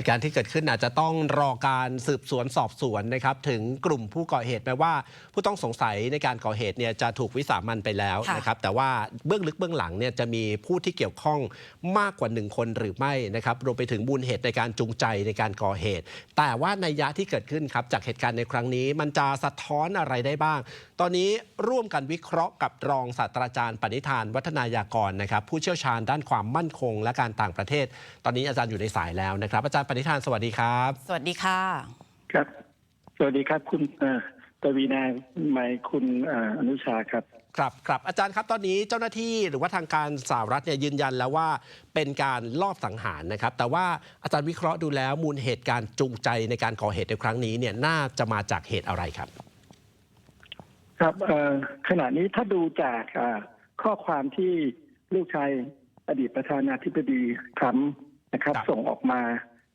เหตุการณ์ที่เกิดขึ้นอาจจะต้องรอการสืบสวนสอบสวนนะครับถึงกลุ่มผู้ก่อเหตุแม้ว่า ผู้ต้องสงสัยในการก่อเหตุเนี่ยจะถูกวิสามันไปแล้วค่ะนะครับแต่ว่าเบื้องลึกเบื้องหลังเนี่ยจะมีผู้ที่เกี่ยวข้องมากกว่าหนึ่งคนหรือไม่นะครับรวมไปถึงมูลเหตุในการจูงใจในการก่อเหตุ แต่ว่าในยยะที่เกิดขึ้นครับจากเหตุการณ์ในครั้งนี้ มันจะสะท้อนอะไรได้บ้าง ตอนนี้ร่วมกันวิเคราะห์กับรองศาสตราจารย์ปณิธานวัฒนายากรนะครับผู้เชี่ยวชาญด้านความมั่นคงและการต่างประเทศ ตอนนี้อาจารย์อยู่ในสายแล้วนะครับอาจารย์ปณิธานสวัสดีครับ สวัสดีค่ะ ครับ สวัสดีครับคุณเอ่อปวีนาหมายคุณเอ่ออนุชาครับครับครับอาจารย์ครับตอนนี้เจ้าหน้าที่หรือว่าทางการสหรัฐเนี่ยยืนยันแล้วว่าเป็นการลอบสังหารนะครับ แต่ว่าอาจารย์วิเคราะห์ดูแล้วมูลเหตุการณ์จูงใจในการก่อเหตุในครั้งนี้เนี่ยน่าจะมาจากเหตุอะไรครับ ครับเอ่อขณะนี้ถ้าดูจากอ่าข้อความที่ลูกชายอดีตประธานาธิบดีทรัมป์นะครับครับส่งออกมา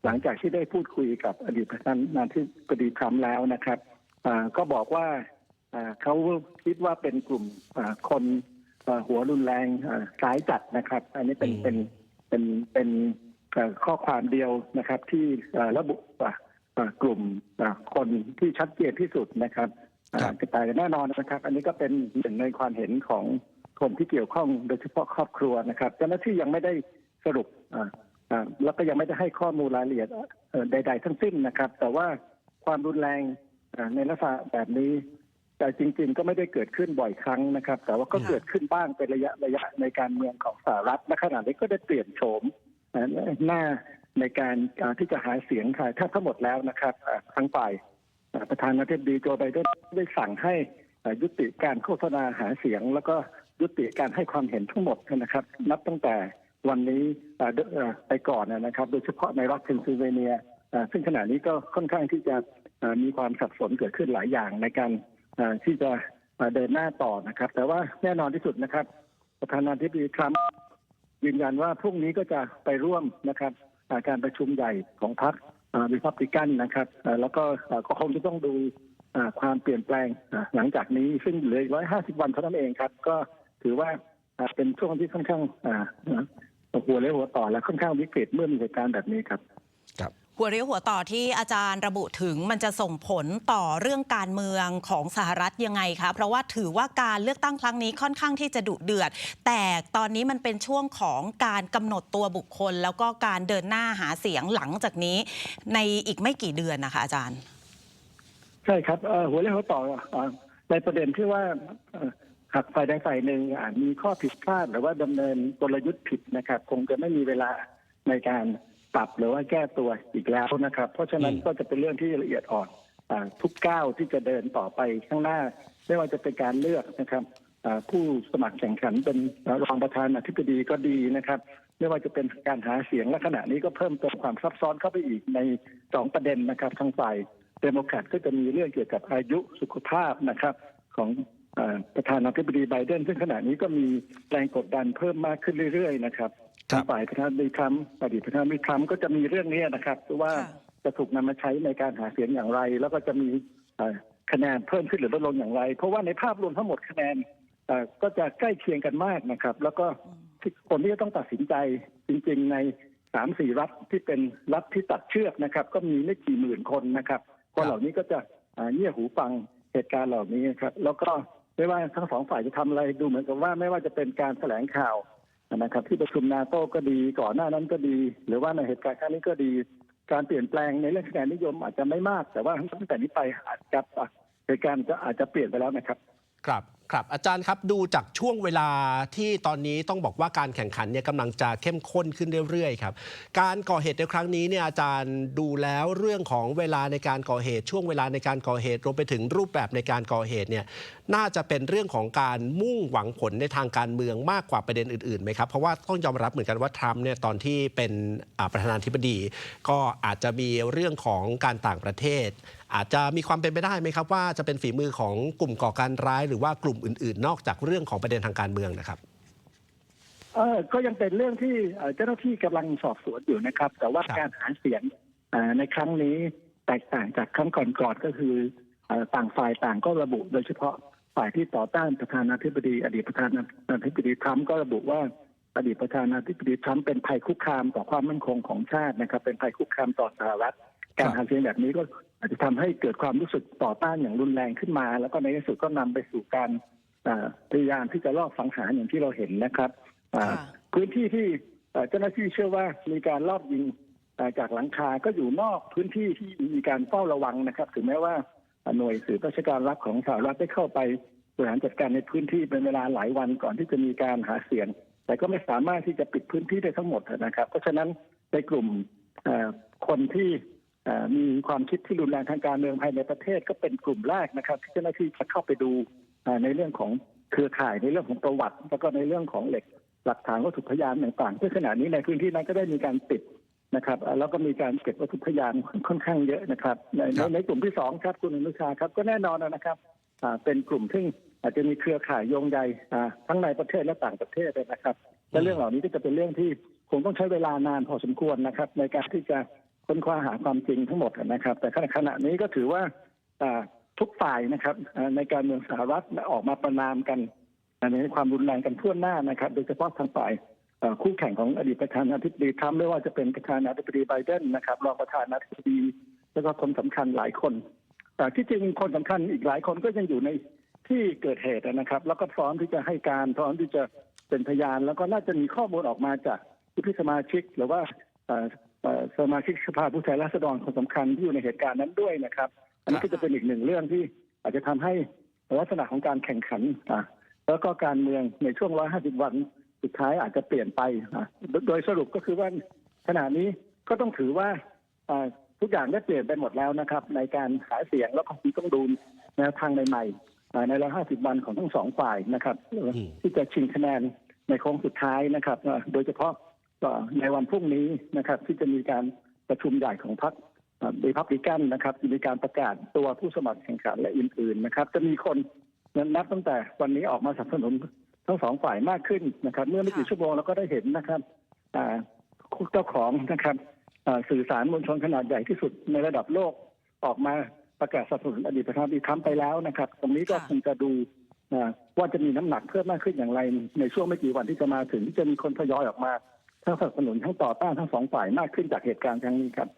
หลังจากที่ได้พูดคุยกับอดีตประธานาธิบดีทรัมป์แล้วนะครับอ่าก็บอกว่าอ่าเขาคิดว่าเป็นกลุ่มอ่าคนอ่าหัวรุนแรงอ่าสายจัดนะครับ อันนี้เป็นอืมเป็นเป็นเป็นเอ่อข้อความเดียวนะครับ ที่เอ่อระบุว่าอ่ากลุ่มอ่าคนที่ชัดเจนที่สุดนะครับครับอ่าแต่แน่นอนนะครับ อันนี้ก็เป็นหนึ่งในความเห็นของคนที่เกี่ยวข้องโดยเฉพาะครอบครัวนะครับเจ้าหน้าที่ยังไม่ได้สรุปอ่าอ่า แล้วก็ยังไม่ได้ให้ข้อมูลรายละเอียดใด ๆ ทั้งสิ้นนะครับ แต่ว่าความรุนแรงในลักษณะแบบนี้ แต่จริง ๆ ก็ไม่ได้เกิดขึ้นบ่อยครั้งนะครับ แต่ว่าก็เกิดขึ้นบ้างเป็นระยะระยะในการเมืองของสหรัฐและขณะนี้ก็ได้เปลี่ยนโฉมหน้าในการที่จะหาเสียงค่ะถ้าทั้งหมดแล้วนะครับทั้งฝ่ายประธานาธิบดีโจไบเดนได้สั่งให้ยุติการโฆษณาหาเสียง แล้วก็ยุติการให้ความเห็นทั้งหมดนะครับ นับตั้งแต่ วันนี้ไปก่อนนะครับ โดยเฉพาะในรัฐเพนซิลเวเนียซึ่งขณะนี้ก็ค่อนข้างที่จะมีความสับสนเกิดขึ้นหลายอย่างในการที่จะเดินหน้าต่อนะครับ แต่ว่าแน่นอนที่สุดนะครับ ประธานาธิบดีทรัมป์ยืนยันว่าพรุ่งนี้ก็จะไปร่วมนะครับการประชุมใหญ่ของพรรคริพับลิกันนะครับแล้วก็ก็คงจะต้องดูความเปลี่ยนแปลงหลังจากนี้ซึ่งเหลือร้อยห้าสิบวันเท่านั้นเองครับ ก็ถือว่าเป็นช่วงที่ค่อนข้าง หัวเรียวหัวต่อและค่อนข้างวิกฤตเมื่อมีเหตุการณ์แบบนี้ครับ หัวเรียวหัวต่อที่อาจารย์ระบุถึงมันจะส่งผลต่อเรื่องการเมืองของสหรัฐยังไงคะเพราะว่าถือว่าการเลือกตั้งครั้งนี้ค่อนข้างที่จะดุเดือด แต่ตอนนี้มันเป็นช่วงของการกำหนดตัวบุคคล แล้วก็การเดินหน้าหาเสียงหลังจากนี้ ในอีกไม่กี่เดือนนะคะอาจารย์ ใช่ครับเอ่อหัวเรียวหัวต่ออ่าในประเด็นที่ว่าเอ่อ หากฝ่ายใดฝ่ายหนึ่งอาจมีข้อผิดพลาด หรือว่าดำเนินกลยุทธ์ผิดนะครับ คงจะไม่มีเวลาในการปรับหรือว่าแก้ตัวอีกแล้วนะครับ เพราะฉะนั้นก็จะเป็นเรื่องที่ละเอียดอ่อนอทุกก้าวที่จะเดินต่อไปข้างหน้า ไม่ว่าจะเป็นการเลือกนะครับผู้สมัครแข่งขันเป็นรองประธานาธิบดีก็ดีนะครับ ไม่ว่าจะเป็นการหาเสียงและขณะนี้ก็เพิ่มเติมความซับซ้อนเข้าไปอีกในสองประเด็นนะครับทางฝ่ายเดโมแครตก็จะมีเรื่องเกี่ยวกับอายุสุขภาพนะครับ ของ ประธานาธิบดีไบเดนซึ่งขณะนี้ก็มีแรงกดดันเพิ่มมากขึ้นเรื่อยๆนะครับครัทาบงฝ่ายประธานาธิบดีทรัมป์อดีตประธานาธิบดีทรัมป์ก็จะมีเรื่องนี้นะครับว่าค่ะจะถูกนำมาใช้ในการหาเสียงอย่างไร แล้วก็จะมีเอ่อคะแนนเพิ่มขึ้นหรือลดลงอย่างไร เพราะว่าในภาพรวมทั้งหมดคะแนนเอ่อก็จะใกล้เคียงกันมากนะครับ แล้วก็ที่คนที่จะต้องตัดสินใจจริง ๆ ในสามสี่รัฐที่เป็นรัฐที่ตัดเชือกนะครับ ก็มีไม่กี่หมื่นคนนะครับคนเหล่านี้ก็จะอ่าเงี่ยหูฟังเหตุการณ์เหล่านี้นะครับ แล้วก็ ไม่ว่าทั้งสองฝ่ายจะทำอะไรดูเหมือนกับว่าไม่ว่าจะเป็นการแถลงข่าวนะครับ ที่ประชุมนาโต้ก็ดีก่อนหน้านั้นก็ดี หรือว่าในเหตุการณ์ครั้งนี้ก็ดี การเปลี่ยนแปลงในเรื่องคะแนนนิยมอาจจะไม่มาก แต่ว่าตั้งแต่นี้ไปอาจจะเหตุการณ์จะอาจจะเปลี่ยนไปแล้วนะครับ ครับ ครับอาจารย์ครับดูจากช่วงเวลาที่ตอนนี้ต้องบอกว่าการแข่งขันเนี่ยกำลังจะเข้มข้นขึ้นเรื่อยๆครับการก่อเหตุในครั้งนี้เนี่ยอาจารย์ดูแล้วเรื่องของเวลาในการก่อเหตุ ช่วงเวลาในการก่อเหตุรวมไปถึงรูปแบบในการก่อเหตุเนี่ยน่าจะเป็นเรื่องของการมุ่งหวังผลในทางการเมืองมากกว่าประเด็นอื่นๆไหมครับเพราะว่าต้องยอมรับเหมือนกันว่าทรัมป์เนี่ยตอนที่เป็นประธานาธิบดี ก็อาจจะมีเรื่องของการต่างประเทศ อาจจะมีความเป็นไปได้ไหมครับว่าจะเป็นฝีมือของกลุ่มก่อการร้ายหรือว่ากลุ่มลุ่มอื่น ๆ นอกจากเรื่องของประเด็นทางการเมืองนะครับเออก็ยังเป็นเรื่องที่เอ่อเจ้าหน้าที่กำลังสอบสวนอยู่นะครับ แต่ว่าครับการหาเสียงเอ่อในครั้งนี้แตกต่างจากครั้งก่อนๆก็คือเอ่อต่างฝ่ายต่างก็ระบุ โดยเฉพาะฝ่ายที่ต่อต้านประธานาธิบดี อดีตประธานาธิบดีทรัมป์ก็ระบุว่าอดีตประธานาธิบดีทรัมป์เป็นภัยคุกคามต่อความมั่นคงของชาตินะครับ เป็นภัยคุกคามต่อสหรัฐ การหาเสียงแบบนี้ก็อาจจะทำให้เกิดความรู้สึกต่อต้านอย่างรุนแรงขึ้นมา แล้วก็ในที่สุดก็นำไปสู่การอ่าพยายามที่จะลอบสังหารอย่างที่เราเห็นนะครับอ่าค่ะพื้นที่ที่เอ่อเจ้าหน้าที่เชื่อว่ามีการลอบยิงเอ่อจากหลังคาก็อยู่นอกพื้นที่ที่มีการเฝ้าระวังนะครับ ถึงแม้ว่าหน่วยสืบราชการรัฐของสหรัฐได้เข้าไปบริหารจัดการในพื้นที่เป็นเวลาหลายวันก่อนที่จะมีการหาเสียง แต่ก็ไม่สามารถที่จะปิดพื้นที่ได้ทั้งหมดนะครับ เพราะฉะนั้นในกลุ่มเอ่อคนที่เอ่อ มีความคิดที่รุนแรงทางการเมืองภายในประเทศก็เป็นกลุ่มแรกนะครับที่เจ้าหน้าที่จะเข้าไปดูเอ่อในเรื่องของเครือข่ายในเรื่องของประวัติ แล้วก็ในเรื่องของเหล็กหลักฐานวัตถุพยานต่างๆซึ่งขณะนี้ในพื้นที่นั้นก็ได้มีการปิดนะครับเอ่อแล้วก็มีการเก็บวัตถุพยานค่อนข้างเยอะนะครับ ในคในรับในกลุ่มที่สองครับคุณอนุชาครับก็แน่นอนนะครับอ่าเป็นกลุ่มที่อาจจะมีเครือข่ายโยงใยอ่าทั้งในประเทศและต่างประเทศเลยนะครับและเรื่องเหล่านี้ก็จะเป็นเรื่องที่คงต้องใช้เวลานานพอสมควรนะครับ ในการที่จะ ค้นคว้าหาความจริงทั้งหมดนะครับ แต่ขณะนี้ก็ถือว่าทุกฝ่ายนะครับในการเมืองสหรัฐออกมาประนามกันในความรุนแรงกันทั่วหน้านะครับ โดยเฉพาะทางฝ่ายคู่แข่งของอดีตประธานาธิบดีทรัมป์ไม่ว่าจะเป็นประธานาธิบดีไบเดนนะครับรองประธานาธิบดี แล้วก็คนสำคัญหลายคนแต่ที่จริงคนสำคัญอีกหลายคนก็ยังอยู่ในที่เกิดเหตุนะครับ แล้วก็พร้อมที่จะให้การพร้อมที่จะเป็นพยาน แล้วก็น่าจะมีข้อมูลออกมาจากผู้พิสมาชิก หรือว่า สมาชิกสภาผู้แทนราษฎรคนสำคัญที่อยู่ในเหตุการณ์นั้นด้วยนะครับ อันนี้ก็จะเป็นอีกหนึ่งเรื่องที่อาจจะทำให้ลักษณะของการแข่งขันอะแล้วก็การเมืองในช่วง 150 วันสุดท้ายอาจจะเปลี่ยนไปอะโดโดยสรุปก็คือว่าขณะนี้ก็ต้องถือว่าอ่าทุกอย่างได้เปลี่ยนไปหมดแล้วนะครับ ในการหาเสียงแล้วก็คงต้องดูแนวทางใหม่ๆอ่าใน 150 วันของทั้งสองฝ่ายนะครับ ที่จะชิงคะแนนในโค้งสุดท้ายนะครับอ่าโดยเฉพาะอ่า ในวันพรุ่งนี้นะครับ ที่จะมีการประชุมใหญ่ของพรรครีพับลิกันนะครับจะมีการประกาศตัวผู้สมัครแข่งขันและอื่นๆนะครับ จะมีคนนับตั้งแต่วันนี้ออกมาสนับสนุนทั้งสองฝ่ายมากขึ้นนะครับ เมื่อไม่กี่ชั่วโมงเราก็ได้เห็นนะครับเจ้าของนะครับสื่อสารมวลชนขนาดใหญ่ที่สุดในระดับโลกออกมาประกาศสนับสนุนอดีตประธานาธิบดีทรัมป์ไปแล้วนะครับ ตรงนี้ก็คงจะดูว่าจะมีน้ำหนักเพิ่มมากขึ้นอย่างไร ในช่วงไม่กี่วันที่จะมาถึงที่จะมีคนทยอยออกมา ทั้งสนับสนุนทั้งต่อต้านทั้งสองฝ่ายมากขึ้นจากเหตุการณ์ครั้งนี้ครับ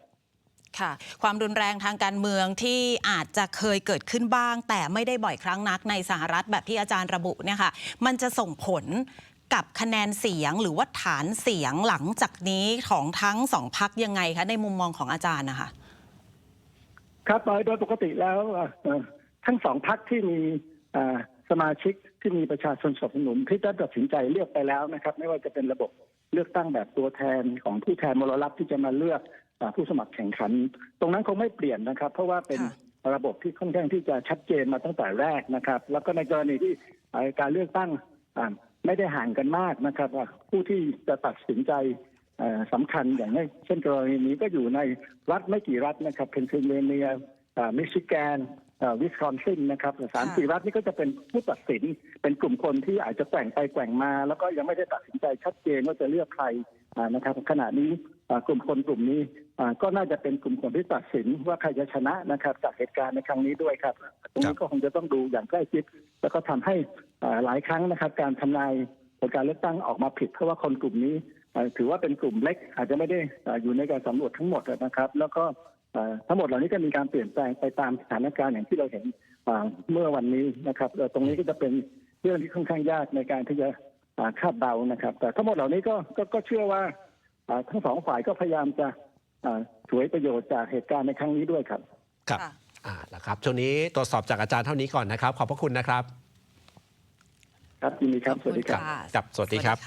ค่ะความรุนแรงทางการเมืองที่อาจจะเคยเกิดขึ้นบ้าง แต่ไม่ได้บ่อยครั้งนักในสหรัฐแบบที่อาจารย์ระบุเนี่ยค่ะมันจะส่งผลกับคะแนนเสียงหรือว่าฐานเสียงหลังจากนี้ของทั้งสองพักยังไงคะในมุมมองของอาจารย์นะคะครับโดยโดยปกติแล้วเอ่อเอ่อทั้งสองพักที่มีเอ่อสมาชิกที่มีประชาชนสนับสนุนที่ได้ตัดสินใจเลือกไปแล้วนะครับ ไม่ว่าจะเป็นระบบ เลือกตั้งแบบตัวแทนของผู้แทนมรลับที่จะมาเลือกเอ่อผู้สมัครแข่งขัน ตรงนั้นคงไม่เปลี่ยนนะครับ เพราะว่าเป็นค่ะระบบที่ค่อนข้างที่จะชัดเจนมาตั้งแต่แรกนะครับ แล้วก็ในกรณีที่เอ่อการเลือกตั้งอ่าไม่ได้ห่างกันมากนะครับว่าผู้ที่จะตัดสินใจเอ่อสำคัญอย่างเช่นกรณีนี้ก็อยู่ในรัฐไม่กี่รัฐนะครับเพนซิลเวเนียมิชิแกน วิสคอนซินนะครับสามสี่รัฐนี่ก็จะเป็นผู้ตัดสินเป็นกลุ่มคนที่อาจจะแกว่งไปแกว่งมา แล้วก็ยังไม่ได้ตัดสินใจชัดเจนว่าจะเลือกใครอ่านะครับ ขณะนี้อ่ากลุ่มคนกลุ่มนี้อ่าก็น่าจะเป็นกลุ่มคนที่ตัดสินว่าใครจะชนะนะครับจากเหตุการณ์ในครั้งนี้ด้วยครับตรงนี้ก็คงจะต้องดูอย่างใกล้ชิด แล้วก็ทำให้อ่าหลายครั้งนะครับ การทำนายผลการเลือกตั้งออกมาผิด เพราะว่าคนกลุ่มนี้เอ่อถือว่าเป็นกลุ่มเล็กอาจจะไม่ได้เอ่ออยู่ในการสำรวจทั้งหมดนะครับ แล้วก็เอ่อ ทั้งหมดเหล่านี้ก็มีการเปลี่ยนแปลงไปตามสถานการณ์อย่างที่เราเห็นอ่าเมื่อวันนี้นะครับเอ่อตรงนี้ก็จะเป็นเรื่องที่ค่อนข้างยากในการที่จะอ่าคาดเดานะครับ แต่ทั้งหมดเหล่านี้ก็ก็ก็เชื่อว่าอ่าทั้งสองฝ่ายก็พยายามจะอ่าฉวยประโยชน์จากเหตุการณ์ในครั้งนี้ด้วยครับ ครับค่ะอ่าแล้วครับช่วงนี้ตรวจสอบจากอาจารย์เท่านี้ก่อนนะครับ ขอบพระคุณนะครับ ครับยินดีครับ สวัสดีครับขอณะครับ สวัสดีครับค่ะ